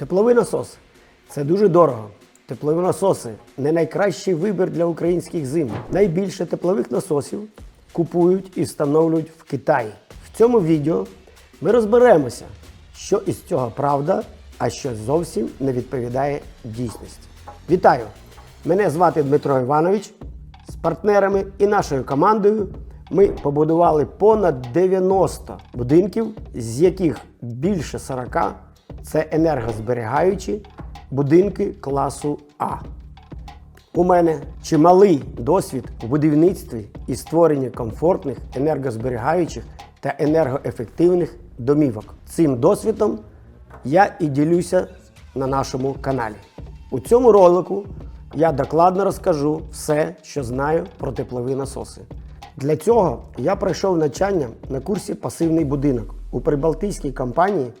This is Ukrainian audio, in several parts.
Тепловий насос це дуже дорого. Теплові насоси не найкращий вибір для українських зим. Найбільше теплових насосів купують і встановлюють в Китаї. В цьому відео ми розберемося, що із цього правда, а що зовсім не відповідає дійсності. Вітаю! Мене звати Дмитро Іванович. З партнерами і нашою командою ми побудували понад 90 будинків, з яких більше 40 це енергозберігаючі будинки класу А. У мене чималий досвід у будівництві і створенні комфортних, енергозберігаючих та енергоефективних домівок. Цим досвідом я і ділюся на нашому каналі. У цьому ролику я докладно розкажу все, що знаю про теплові насоси. Для цього я пройшов навчання на курсі Пасивний будинок у прибалтійській компанії,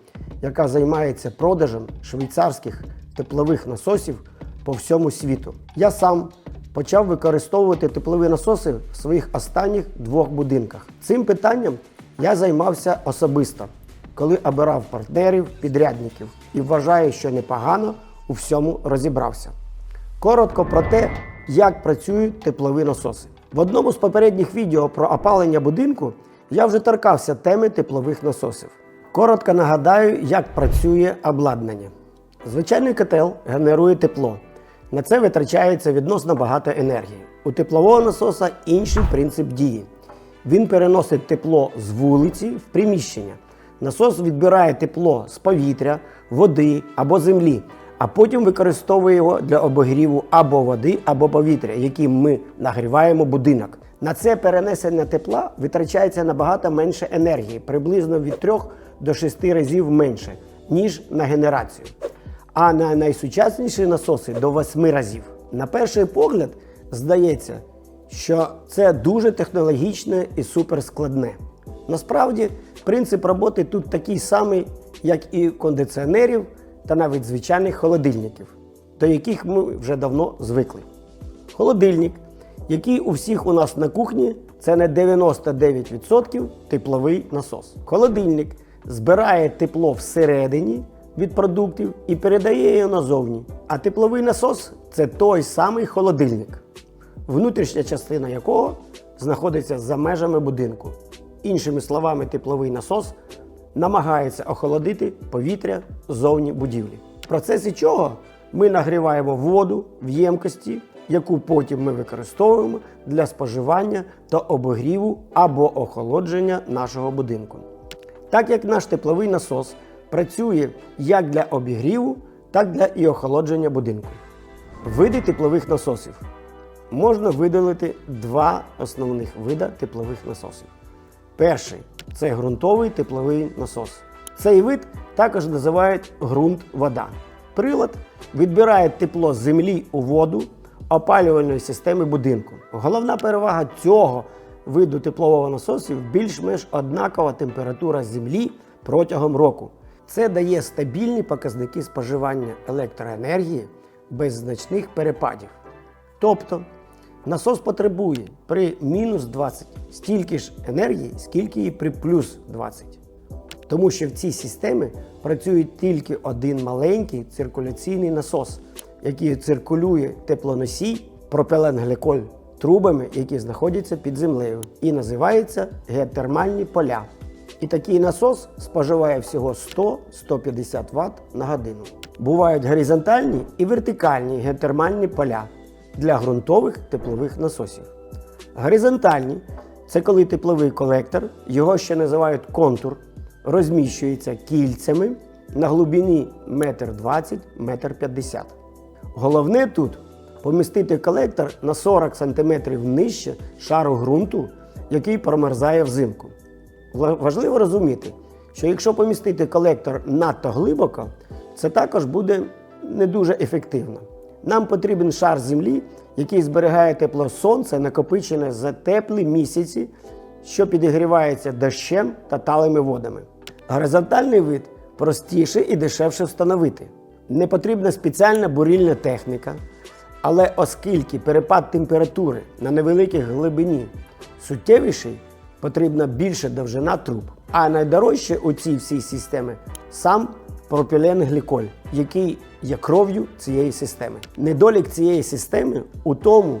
яка займається продажем швейцарських теплових насосів по всьому світу. Я сам почав використовувати теплові насоси в своїх останніх двох будинках. Цим питанням я займався особисто, коли обирав партнерів, підрядників і вважаю, що непогано у всьому розібрався. Коротко про те, як працюють теплові насоси. В одному з попередніх відео про опалення будинку я вже торкався теми теплових насосів. Коротко нагадаю, як працює обладнання. Звичайний котел генерує тепло. На це витрачається відносно багато енергії. У теплового насоса інший принцип дії. Він переносить тепло з вулиці в приміщення. Насос відбирає тепло з повітря, води або землі, а потім використовує його для обогріву або води, або повітря, яким ми нагріваємо будинок. На це перенесення тепла витрачається набагато менше енергії, приблизно від 3 до 6 разів менше, ніж на генерацію. А на найсучасніші насоси до 8 разів. На перший погляд здається, що це дуже технологічне і суперскладне. Насправді, принцип роботи тут такий самий, як і кондиціонерів та навіть звичайних холодильників, до яких ми вже давно звикли. Холодильник, який у всіх у нас на кухні, це на 99% тепловий насос. Холодильник збирає тепло всередині від продуктів і передає його назовні. А тепловий насос це той самий холодильник, внутрішня частина якого знаходиться за межами будинку. Іншими словами, тепловий насос намагається охолодити повітря ззовні будівлі. В процесі чого ми нагріваємо воду в ємкості, яку потім ми використовуємо для споживання та обогріву або охолодження нашого будинку. Так як наш тепловий насос працює як для обігріву, так для і охолодження будинку. Види теплових насосів. Можна виділити два основних вида теплових насосів. Перший це ґрунтовий тепловий насос. Цей вид також називають ґрунт-вода. Прилад відбирає тепло з землі у воду опалювальної системи будинку. Головна перевага цього виду теплового насосів більш-менш однакова температура землі протягом року. Це дає стабільні показники споживання електроенергії без значних перепадів. Тобто насос потребує при мінус 20 стільки ж енергії, скільки і при плюс 20. Тому що в цій системі працює тільки один маленький циркуляційний насос, який циркулює теплоносій пропиленгліколь трубами, які знаходяться під землею, і називається геотермальні поля. І такий насос споживає всього 100-150 Вт на годину. Бувають горизонтальні і вертикальні геотермальні поля для ґрунтових теплових насосів. Горизонтальні це коли тепловий колектор, його ще називають контур, розміщується кільцями на глибині 1,20 1,50 м. Головне тут помістити колектор на 40 см нижче шару ґрунту, який промерзає взимку. Важливо розуміти, що якщо помістити колектор надто глибоко, це також буде не дуже ефективно. Нам потрібен шар землі, який зберігає тепло сонця, накопичене за теплі місяці, що підігрівається дощем та талими водами. Горизонтальний вид простіше і дешевше встановити. Не потрібна спеціальна бурильна техніка, але оскільки перепад температури на невеликій глибині суттєвіший, потрібна більша довжина труб. А найдорожче у цій всій системі сам пропіленгліколь, який є кров'ю цієї системи. Недолік цієї системи у тому,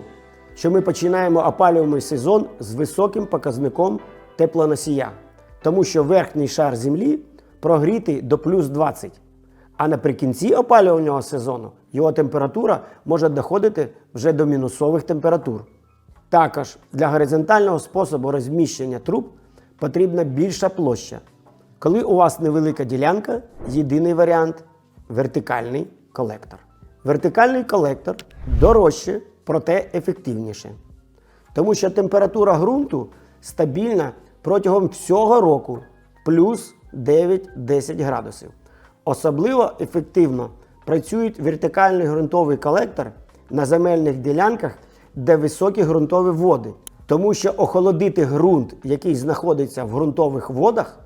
що ми починаємо опалювальний сезон з високим показником теплоносія, тому що верхній шар землі прогрітий до плюс 20. А наприкінці опалювального сезону його температура може доходити вже до мінусових температур. Також для горизонтального способу розміщення труб потрібна більша площа. Коли у вас невелика ділянка, єдиний варіант вертикальний колектор. Вертикальний колектор дорожче, проте ефективніше. Тому що температура ґрунту стабільна протягом всього року плюс 9-10 градусів. Особливо ефективно працюють вертикальний ґрунтовий колектор на земельних ділянках, де високі ґрунтові води. Тому що охолодити ґрунт, який знаходиться в ґрунтових водах,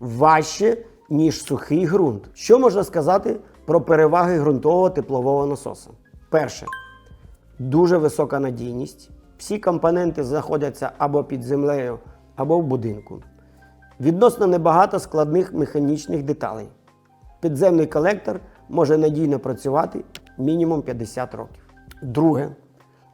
важче, ніж сухий ґрунт. Що можна сказати про переваги ґрунтового теплового насосу? Перше, дуже висока надійність. Всі компоненти знаходяться або під землею, або в будинку. Відносно небагато складних механічних деталей. Підземний колектор може надійно працювати мінімум 50 років. Друге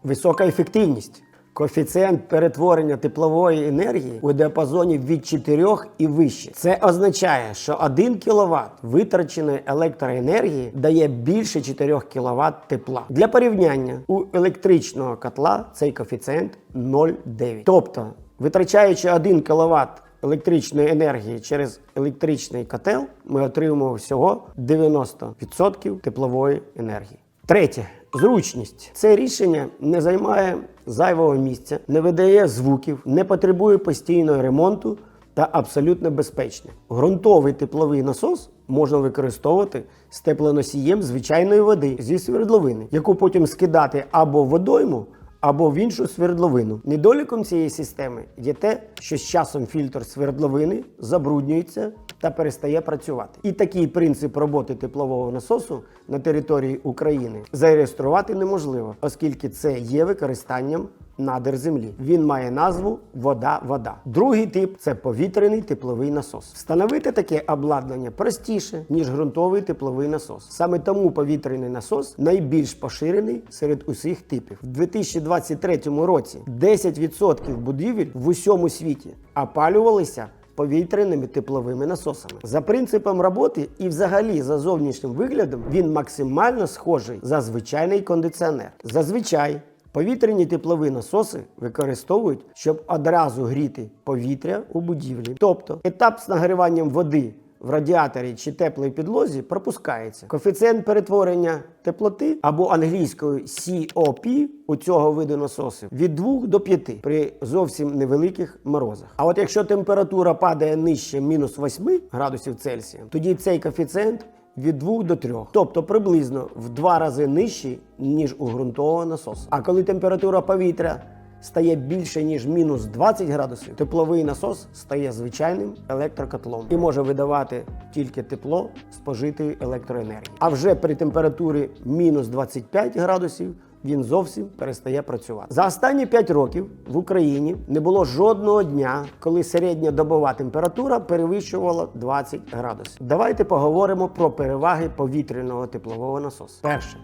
висока ефективність. Коефіцієнт перетворення теплової енергії у діапазоні від 4 і вище. Це означає, що 1 кВт витраченої електроенергії дає більше 4 кВт тепла. Для порівняння у електричного котла цей коефіцієнт 0,9. Тобто, витрачаючи 1 кВт електричної енергії через електричний котел, ми отримуємо всього 90% теплової енергії. Третє зручність. Це рішення не займає зайвого місця, не видає звуків, не потребує постійного ремонту та абсолютно безпечне. Ґрунтовий тепловий насос можна використовувати з теплоносієм звичайної води зі свердловини, яку потім скидати або в водойму, або в іншу свердловину. Недоліком цієї системи є те, що з часом фільтр свердловини забруднюється та перестає працювати. І такий принцип роботи теплового насосу на території України зареєструвати неможливо, оскільки це є використанням надр землі. Він має назву вода-вода. Другий тип це повітряний тепловий насос. Встановити таке обладнання простіше, ніж ґрунтовий тепловий насос. Саме тому повітряний насос найбільш поширений серед усіх типів. В 2023 році 10% будівель в усьому світі опалювалися повітряними тепловими насосами. За принципом роботи і взагалі за зовнішнім виглядом він максимально схожий за звичайний кондиціонер. Зазвичай повітряні теплові насоси використовують, щоб одразу гріти повітря у будівлі. Тобто етап з нагріванням води в радіаторі чи теплій підлозі пропускається. Коефіцієнт перетворення теплоти або англійською COP у цього виду насосів від 2 до 5 при зовсім невеликих морозах. А от якщо температура падає нижче мінус 8 градусів Цельсія, тоді цей коефіцієнт від 2 до 3, тобто приблизно в два рази нижчі, ніж у ґрунтового насосу. А коли температура повітря стає більше ніж мінус 20 градусів, тепловий насос стає звичайним електрокотлом і може видавати тільки тепло спожитої електроенергії. А вже при температурі мінус 25 градусів він зовсім перестає працювати. За останні 5 років в Україні не було жодного дня, коли середня добова температура перевищувала 20 градусів. Давайте поговоримо про переваги повітряного теплового насосу. Перше.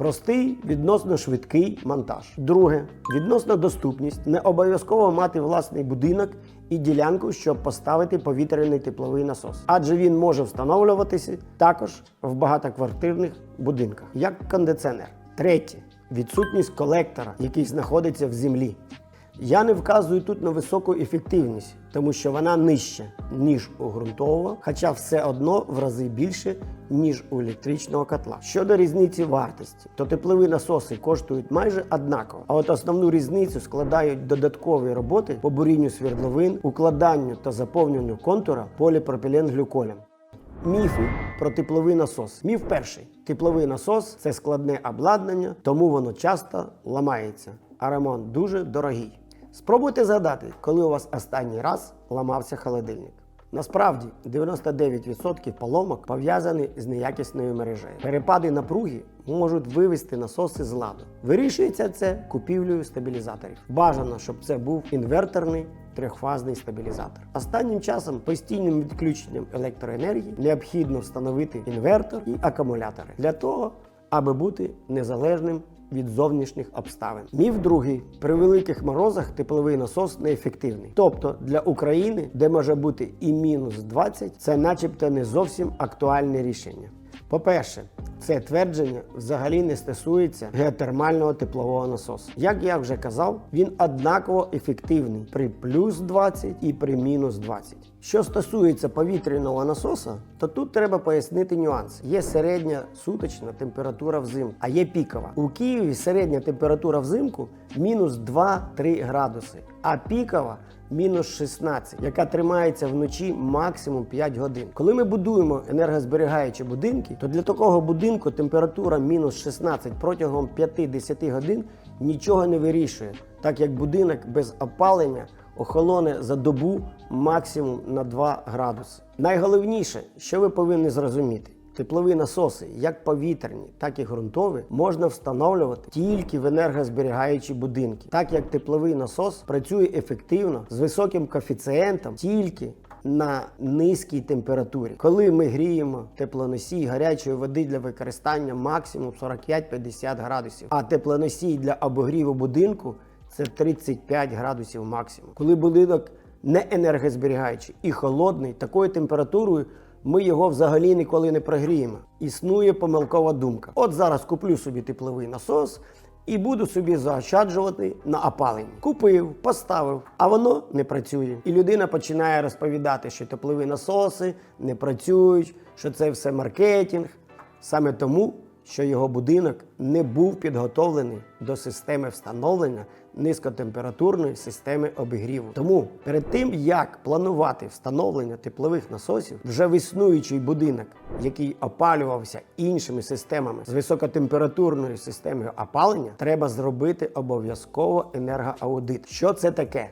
Простий, відносно швидкий монтаж. Друге, відносно доступність. Не обов'язково мати власний будинок і ділянку, щоб поставити повітряний тепловий насос. Адже він може встановлюватися також в багатоквартирних будинках, як кондиціонер. Третє відсутність колектора, який знаходиться в землі. Я не вказую тут на високу ефективність, тому що вона нижча, ніж у ґрунтового, хоча все одно в рази більше, ніж у електричного котла. Щодо різниці вартості, то теплові насоси коштують майже однаково. А от основну різницю складають додаткові роботи по бурінню свердловин, укладанню та заповненню контура поліпропіленглюколем. Міфи про тепловий насос. Міф перший: тепловий насос це складне обладнання, тому воно часто ламається, а ремонт дуже дорогий. Спробуйте згадати, коли у вас останній раз ламався холодильник. Насправді 99% поломок пов'язані з неякісною мережею. Перепади напруги можуть вивести насоси з ладу. Вирішується це купівлею стабілізаторів. Бажано, щоб це був інверторний трьохфазний стабілізатор. Останнім часом постійним відключенням електроенергії необхідно встановити інвертор і акумулятори для того, аби бути незалежним від зовнішніх обставин. Міф другий: при великих морозах тепловий насос неефективний. Тобто для України, де може бути і мінус 20, це начебто не зовсім актуальне рішення. По-перше, це твердження взагалі не стосується геотермального теплового насосу. Як я вже казав, він однаково ефективний при плюс 20 і при мінус 20. Що стосується повітряного насоса, то тут треба пояснити нюанс. Є середня суточна температура взимку, а є пікова. У Києві середня температура взимку мінус 2-3 градуси, а пікова мінус 16, яка тримається вночі максимум 5 годин. Коли ми будуємо енергозберігаючі будинки, то для такого будинку температура мінус 16 протягом 5-10 годин нічого не вирішує, так як будинок без опалення охолоне за добу максимум на 2 градуси. Найголовніше, що ви повинні зрозуміти. Теплові насоси, як повітряні, так і ґрунтові, можна встановлювати тільки в енергозберігаючі будинки, так як тепловий насос працює ефективно з високим коефіцієнтом тільки на низькій температурі. Коли ми гріємо теплоносій гарячої води для використання максимум 45-50 градусів, а теплоносій для обогріву будинку це 35 градусів максимум. Коли будинок не енергозберігаючий і холодний, такою температурою ми його взагалі ніколи не прогріємо. Існує помилкова думка. От зараз куплю собі тепловий насос і буду собі заощаджувати на опаленні. Купив, поставив, а воно не працює. І людина починає розповідати, що теплові насоси не працюють, що це все маркетинг. Саме тому, що його будинок не був підготовлений до системи встановлення низькотемпературної системи обігріву. Тому перед тим як планувати встановлення теплових насосів, вже в існуючий будинок, який опалювався іншими системами з високотемпературною системою опалення, треба зробити обов'язково енергоаудит. Що це таке?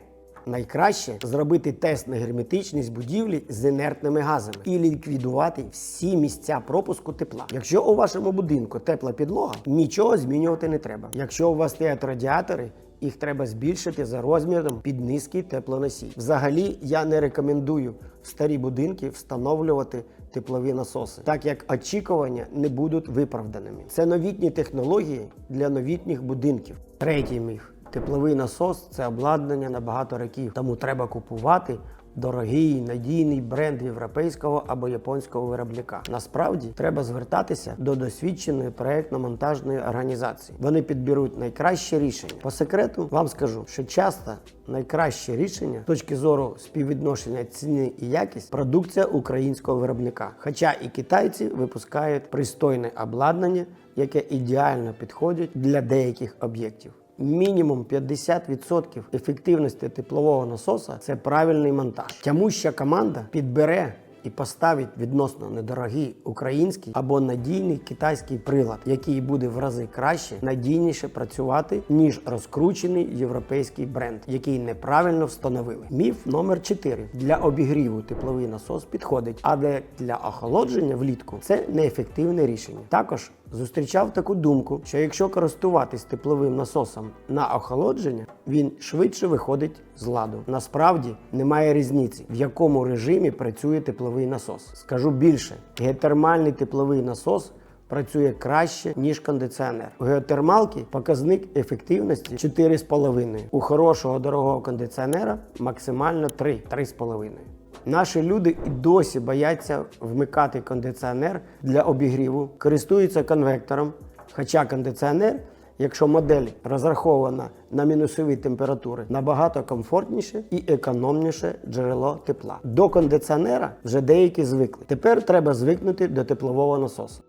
Найкраще зробити тест на герметичність будівлі з інертними газами і ліквідувати всі місця пропуску тепла. Якщо у вашому будинку тепла підлога, нічого змінювати не треба. Якщо у вас стоять радіатори, їх треба збільшити за розміром під низький теплоносій. Взагалі я не рекомендую в старі будинки встановлювати теплові насоси, так як очікування не будуть виправданими. Це новітні технології для новітніх будинків. Третій міф. Тепловий насос це обладнання на багато років, тому треба купувати дорогий надійний бренд європейського або японського виробника. Насправді треба звертатися до досвідченої проєктно-монтажної організації. Вони підберуть найкраще рішення. По секрету вам скажу, що часто найкраще рішення з точки зору співвідношення ціни і якість продукція українського виробника. Хоча і китайці випускають пристойне обладнання, яке ідеально підходить для деяких об'єктів. Мінімум 50% ефективності теплового насоса це правильний монтаж. Тямуща команда підбере і поставить відносно недорогий український або надійний китайський прилад, який буде в рази краще, надійніше працювати, ніж розкручений європейський бренд, який неправильно встановили. Міф номер 4. для обігріву тепловий насос підходить, а для охолодження влітку це неефективне рішення. Також зустрічав таку думку, що якщо користуватись тепловим насосом на охолодження, він швидше виходить з ладу. Насправді немає різниці, в якому режимі працює тепловий насос. Скажу більше, геотермальний тепловий насос. Працює краще, ніж кондиціонер. У геотермалки показник ефективності 4,5. У хорошого дорогого кондиціонера максимально 3, 3,5. Наші люди і досі бояться вмикати кондиціонер для обігріву, користуються конвектором. Хоча кондиціонер, якщо модель розрахована на мінусові температури, набагато комфортніше і економніше джерело тепла. До кондиціонера вже деякі звикли. Тепер треба звикнути до теплового насосу.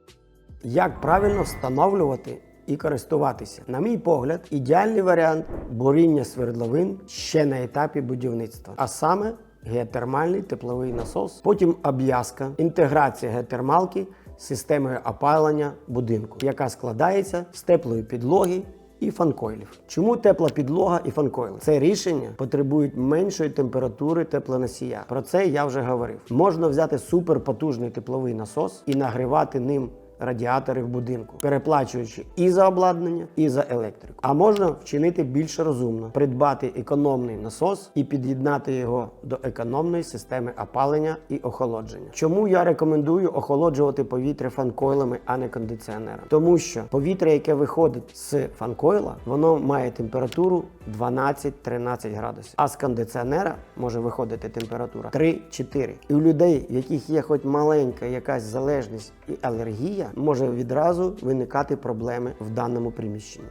Як правильно встановлювати і користуватися? На мій погляд, ідеальний варіант буріння свердловин ще на етапі будівництва, а саме геотермальний тепловий насос, потім обв'язка, інтеграція геотермалки з системою опалення будинку, яка складається з теплої підлоги. І фанкойлів. Чому тепла підлога і фанкойли? Це рішення потребують меншої температури теплоносія. Про це я вже говорив. Можна взяти суперпотужний тепловий насос і нагрівати ним радіатори в будинку, переплачуючи і за обладнання, і за електрику. А можна вчинити більш розумно, придбати економний насос і під'єднати його до економної системи опалення і охолодження. Чому я рекомендую охолоджувати повітря фанкойлами, а не кондиціонером? Тому що повітря, яке виходить з фанкойла, воно має температуру 12-13 градусів, а з кондиціонера може виходити температура 3-4. І у людей, в яких є хоч маленька якась залежність і алергія, може відразу виникати проблеми в даному приміщенні.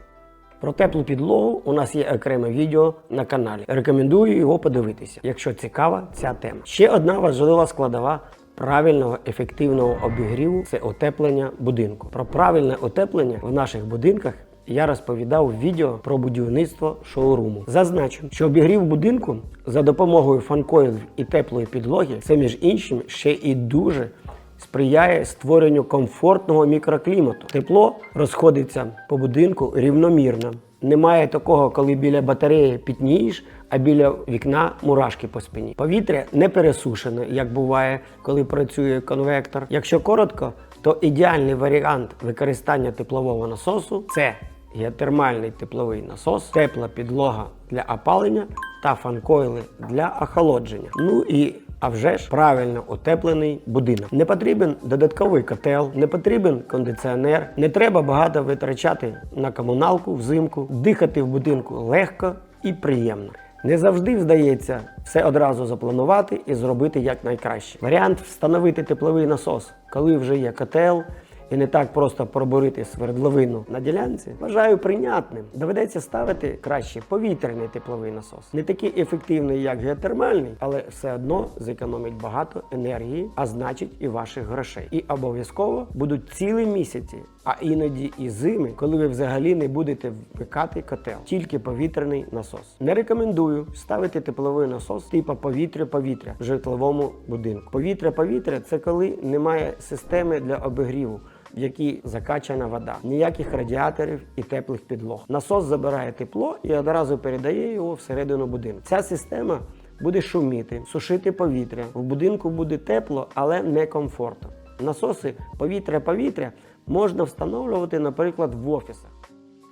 Про теплу підлогу у нас є окреме відео на каналі. Рекомендую його подивитися, якщо цікава ця тема. Ще одна важлива складова правильного ефективного обігріву це отеплення будинку. Про правильне отеплення в наших будинках. Я розповідав в відео про будівництво шоуруму. Зазначу, що обігрів будинку за допомогою фанкоїлів і теплої підлоги це між іншим ще і дуже сприяє створенню комфортного мікроклімату. Тепло розходиться по будинку рівномірно. Немає такого, коли біля батареї пітнієш, а біля вікна мурашки по спині. Повітря не пересушене, як буває, коли працює конвектор. Якщо коротко, то ідеальний варіант використання теплового насосу це геотермальний тепловий насос, тепла підлога для опалення та фанкойли для охолодження. Ну і а вже ж правильно утеплений будинок. Не потрібен додатковий котел, не потрібен кондиціонер, не треба багато витрачати на комуналку взимку, дихати в будинку легко і приємно. Не завжди вдається все одразу запланувати і зробити якнайкраще. Варіант встановити тепловий насос, коли вже є котел. І не так просто пробурити свердловину на ділянці, вважаю прийнятним. Доведеться ставити краще повітряний тепловий насос. Не такий ефективний, як геотермальний, але все одно зекономить багато енергії, а значить і ваших грошей. І обов'язково будуть цілі місяці, а іноді і зими, коли ви взагалі не будете вмикати котел, тільки повітряний насос. Не рекомендую ставити тепловий насос типу повітря-повітря в житловому будинку. Повітря-повітря це коли немає системи для обігріву в якій закачана вода, ніяких радіаторів і теплих підлог. Насос забирає тепло і одразу передає його всередину будинку. Ця система буде шуміти, сушити повітря. В будинку буде тепло, але не комфортно. Насоси повітря-повітря можна встановлювати, наприклад, в офісах.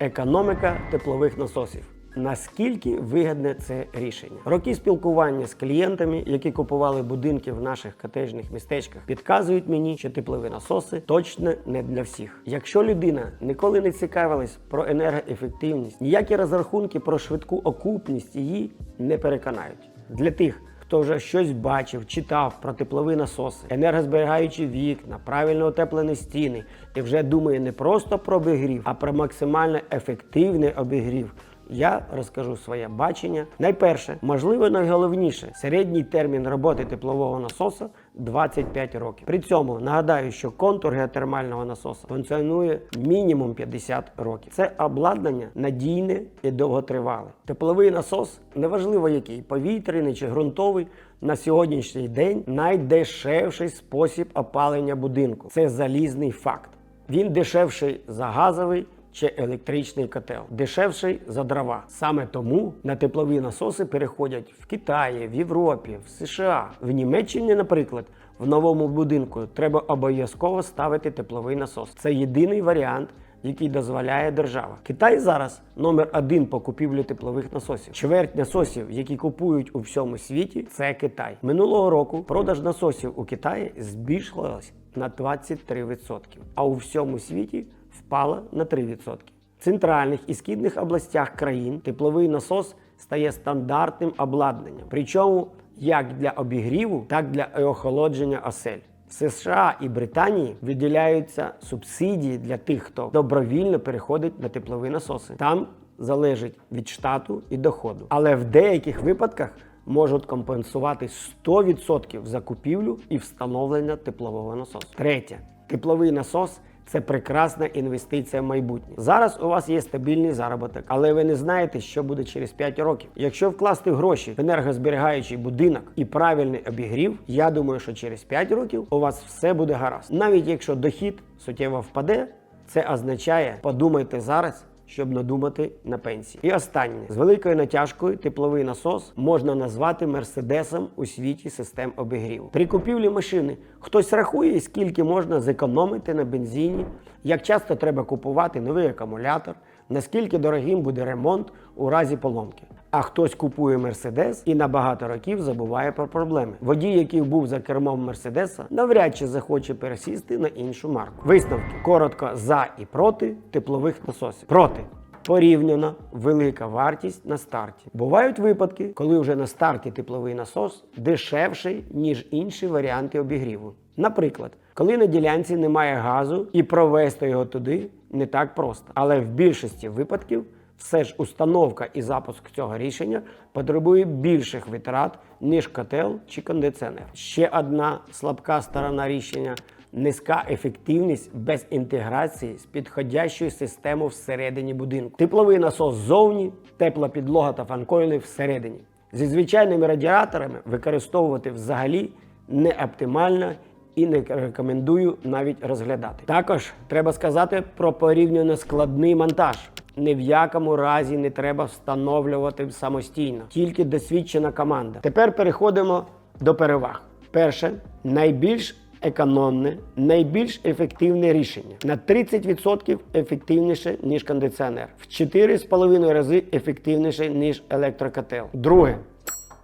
Економіка теплових насосів. Наскільки вигідне це рішення? Роки спілкування з клієнтами, які купували будинки в наших котежних містечках, підказують мені, що теплові насоси точно не для всіх. Якщо людина ніколи не цікавилась про енергоефективність, ніякі розрахунки про швидку окупність її не переконають. Для тих, хто вже щось бачив, читав про теплові насоси, енергозберігаючі вікна, правильно утеплені стіни і вже думає не просто про обігрів, а про максимально ефективний обігрів. Я розкажу своє бачення. Найперше, можливо, найголовніше, середній термін роботи теплового насоса 25 років. При цьому нагадаю, що контур геотермального насоса функціонує мінімум 50 років. Це обладнання надійне і довготривале. Тепловий насос, неважливо який повітряний чи ґрунтовий, на сьогоднішній день найдешевший спосіб опалення будинку. Це залізний факт. Він дешевший за газовий чи електричний котел, дешевший за дрова. Саме тому на теплові насоси переходять в Китаї, в Європі, в США, в Німеччині, наприклад. В новому будинку треба обов'язково ставити тепловий насос. Це єдиний варіант, який дозволяє держава. Китай зараз номер один по купівлі теплових насосів. Чверть насосів, які купують у всьому світі, це Китай. Минулого року продаж насосів у Китаї збільшилась на 23%, а у всьому світі впала на 3%. В центральних і східних областях країн тепловий насос стає стандартним обладнанням, причому як для обігріву, так і для охолодження осель. В США і Британії виділяються субсидії для тих, хто добровільно переходить на теплові насоси. Там залежить від штату і доходу. Але в деяких випадках можуть компенсувати 100% за купівлю і встановлення теплового насосу. Третє, тепловий насос. Це прекрасна інвестиція в майбутнє. Зараз у вас є стабільний заробіток, але ви не знаєте, що буде через 5 років. Якщо вкласти гроші в енергозберігаючий будинок і правильний обігрів, я думаю, що через 5 років у вас все буде гаразд. Навіть якщо дохід суттєво впаде, це означає, подумайте зараз щоб надумати на пенсії. І останнє з великою натяжкою тепловий насос можна назвати мерседесом у світі систем обігріву. При купівлі машини хтось рахує, скільки можна зекономити на бензині, як часто треба купувати новий акумулятор, наскільки дорогим буде ремонт у разі поломки. А хтось купує Мерседес і на багато років забуває про проблеми. Водій, який був за кермом Мерседеса, навряд чи захоче пересісти на іншу марку. Висновки коротко за і проти теплових насосів. Проти. Порівняно велика вартість на старті. Бувають випадки, коли вже на старті тепловий насос дешевший, ніж інші варіанти обігріву. Наприклад, коли на ділянці немає газу і провести його туди не так просто. Але в більшості випадків все ж установка і запуск цього рішення потребує більших витрат, ніж котел чи кондиціонер. Ще одна слабка сторона рішення низька ефективність без інтеграції з підходящою системою всередині будинку. Тепловий насос ззовні, тепла підлога та фанкойли всередині. Зі звичайними радіаторами використовувати взагалі не оптимально і не рекомендую навіть розглядати. Також треба сказати про порівняно складний монтаж. Ні в якому разі не треба встановлювати самостійно, тільки досвідчена команда. Тепер переходимо до переваг. Перше, найбільш економне, найбільш ефективне рішення на 30% ефективніше ніж кондиціонер, в 4,5 рази ефективніше ніж електрокотел. Друге.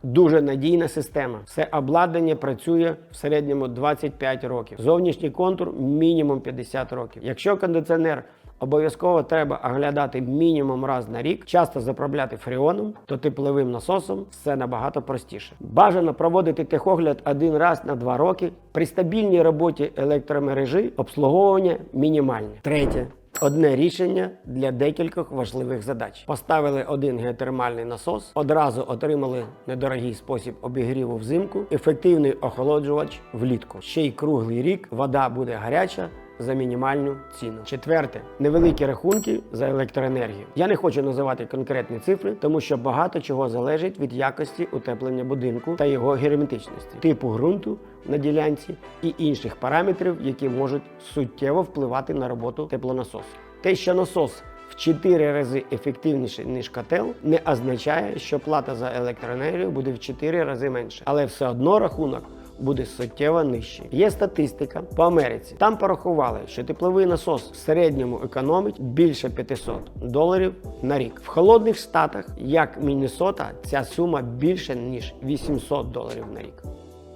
Дуже надійна система. Все обладнання працює в середньому 25 років. Зовнішній контур мінімум 50 років. Якщо кондиціонер обов'язково треба оглядати мінімум раз на рік, часто заправляти фреоном, то тепловим насосом все набагато простіше. Бажано проводити техогляд один раз на два роки. При стабільній роботі електромережі обслуговування мінімальне. Третє. Одне рішення для декількох важливих задач. Поставили один геотермальний насос, одразу отримали недорогий спосіб обігріву взимку, ефективний охолоджувач влітку. Ще й круглий рік вода буде гаряча. За мінімальну ціну. Четверте невеликі рахунки за електроенергію. Я не хочу називати конкретні цифри, тому що багато чого залежить від якості утеплення будинку та його герметичності, типу ґрунту на ділянці і інших параметрів, які можуть суттєво впливати на роботу теплонасосу. Те, що насос в 4 рази ефективніше ніж котел, не означає, що плата за електроенергію буде в 4 рази менше, але все одно рахунок. Буде суттєво нижчий. Є статистика по Америці. Там порахували, що тепловий насос в середньому економить більше 500 доларів на рік. В холодних штатах, як Міннесота, ця сума більше ніж 800 доларів на рік.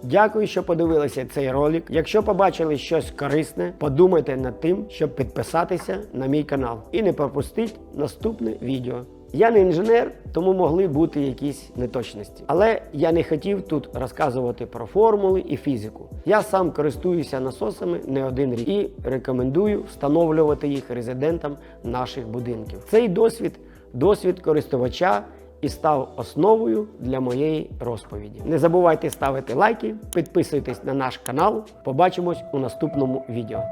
Дякую, що подивилися цей ролик. Якщо побачили щось корисне, подумайте над тим, щоб підписатися на мій канал і не пропустіть наступне відео. Я не інженер, тому могли бути якісь неточності. Але я не хотів тут розказувати про формули і фізику. Я сам користуюся насосами не один рік і рекомендую встановлювати їх резидентам наших будинків. Цей досвід досвід користувача і став основою для моєї розповіді. Не забувайте ставити лайки, підписуйтесь на наш канал. Побачимось у наступному відео.